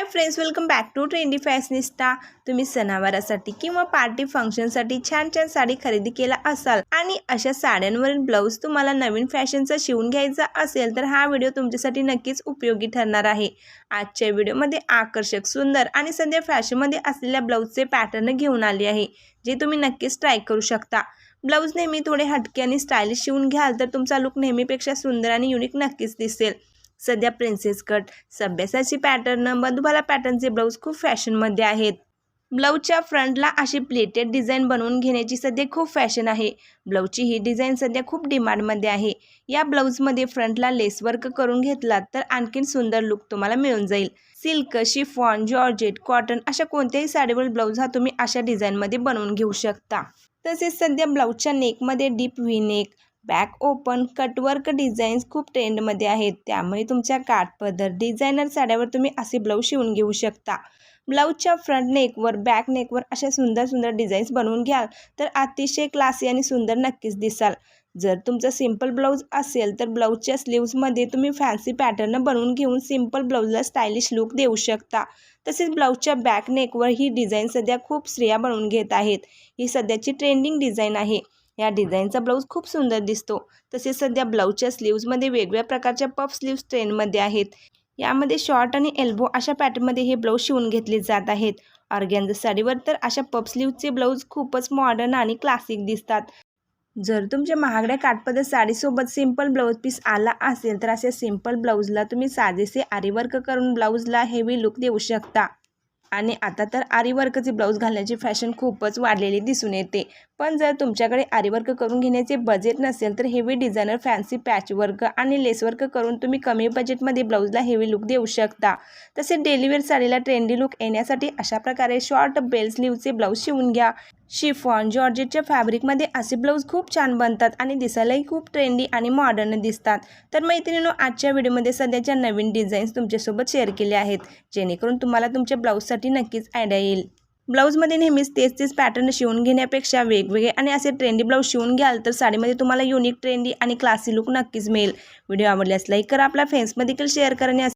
Hi friends welcome back to trendy fashionista तुम्ही सणावारासाठी किंवा पार्टी फंक्शनसाठी छान छान साडी खरेदी केला असाल आणि अशा साड्यांवरील ब्लाऊज तुम्हाला नवीन फॅशनचा शिवून घ्यायचा असेल तर हा व्हिडिओ तुमच्यासाठी नक्कीच उपयोगी ठरणार आहे. आजच्या व्हिडिओमध्ये आकर्षक सुंदर आणि सध्या फॅशनमध्ये असलेल्या ब्लाऊजचे पॅटर्न घेऊन आले आहे जे तुम्ही नक्कीच ट्राय करू शकता. ब्लाऊज नेहमी थोडे हटके आणि स्टायलिश शिवून घ्याल तर तुमचा लुक नेहमीपेक्षा सुंदर आणि युनिक नक्कीच दिसेल. सध्या प्रिन्सेस कट सभ्यासाची पॅटर्न मधुबाला पॅटर्नचे ब्लाऊज खूप फॅशनमध्ये आहेत. ब्लाऊजच्या फ्रंटला अशी प्लेटेड डिझाईन बनवून घेण्याची सध्या खूप फॅशन आहे. ब्लाऊजची ही डिझाईन सध्या खूप डिमांडमध्ये आहे. या ब्लाऊजमध्ये फ्रंटला लेसवर्क करून घेतलात तर आणखीन सुंदर लुक तुम्हाला मिळून जाईल. सिल्क शिफॉन जॉर्जेट कॉटन अशा कोणत्याही साडीवर ब्लाऊज हा तुम्ही अशा डिझाईनमध्ये बनवून घेऊ शकता. तसेच सध्या ब्लाऊजच्या नेकमध्ये deep V neck back open cutwork designs खूप ट्रेंडमध्ये आहेत. त्यामुळे तुमच्या काठपदर डिझायनर साड्यावर तुम्ही असे ब्लाऊज शिवून घेऊ शकता. ब्लाऊजच्या फ्रंट नेकवर बॅक नेकवर अशा सुंदर सुंदर डिझाईन्स बनवून घ्याल तर अतिशय क्लासी आणि सुंदर नक्कीच दिसाल. जर तुमचं सिंपल ब्लाऊज असेल तर ब्लाऊजच्या स्लीव्समध्ये तुम्ही फॅन्सी पॅटर्न बनवून घेऊन सिंपल ब्लाऊजला स्टायलिश लुक देऊ शकता. तसेच ब्लाऊजच्या बॅक नेकवर ही डिझाईन सध्या खूप स्त्रिया बनवून घेत आहेत. ही सध्याची ट्रेंडिंग डिझाईन आहे. या डिझाईनचा ब्लाऊज खूप सुंदर दिसतो. तसेच सध्या ब्लाऊजच्या स्लीव्जमध्ये वेगवेगळ्या प्रकारच्या पफ स्लीव्स ट्रेंडमध्ये आहेत. यामध्ये शॉर्ट आणि एल्बो अशा पॅटर्नमध्ये हे ब्लाऊज शिवून घेतले जात आहेत. ऑर्गॅन्झा साडीवर तर अशा पफ स्लीवचे ब्लाऊज खूपच मॉडर्न आणि क्लासिक दिसतात. जर तुमच्या महागड्या काठपदर साडीसोबत सिंपल ब्लाऊज पीस आला असेल तर अशा सिंपल ब्लाऊजला तुम्ही साजेसे आरीवर्क करून ब्लाऊजला हेवी लुक देऊ शकता. आणि आता तर आरीवर्कचे ब्लाऊज घालण्याची फॅशन खूपच वाढलेली दिसून येते. पण जर तुमच्याकडे आरीवर्क करून घेण्याचे बजेट नसेल तर हेवी डिझायनर फॅन्सी पॅचवर्क आणि लेसवर्क करून तुम्ही कमी बजेटमध्ये ब्लाऊजला हेवी लुक देऊ शकता. तसेच डेलीवेअर साडीला ट्रेंडी लुक येण्यासाठी अशा प्रकारे शॉर्ट बेल स्लीवचे ब्लाऊज शिवून घ्या. शिफॉन जॉर्जेटच्या फॅब्रिकमध्ये असे ब्लाऊज खूप छान बनतात आणि दिसायलाही खूप ट्रेंडी आणि मॉडर्न दिसतात. तर मैत्रिणीनो आजच्या व्हिडिओमध्ये सध्याच्या नवीन डिझाईन्स तुमच्यासोबत शेअर केले आहेत. जेणेकरून तुम्हाला तुमच्या ब्लाऊजसाठी नक्कीच आयडिया येईल. ब्लाऊजमध्ये नेहमीच तेच तेच पॅटर्न शिवून घेण्यापेक्षा वेगवेगळे आणि असे ट्रेंडी ब्लाऊज शिवून घ्याल तर साडीमध्ये तुम्हाला युनिक ट्रेंडी आणि क्लासी लुक नक्कीच मिळेल. व्हिडिओ आवडल्यास लाईक करा आपल्या फ्रेंड्समध्ये देखील शेअर करण्यास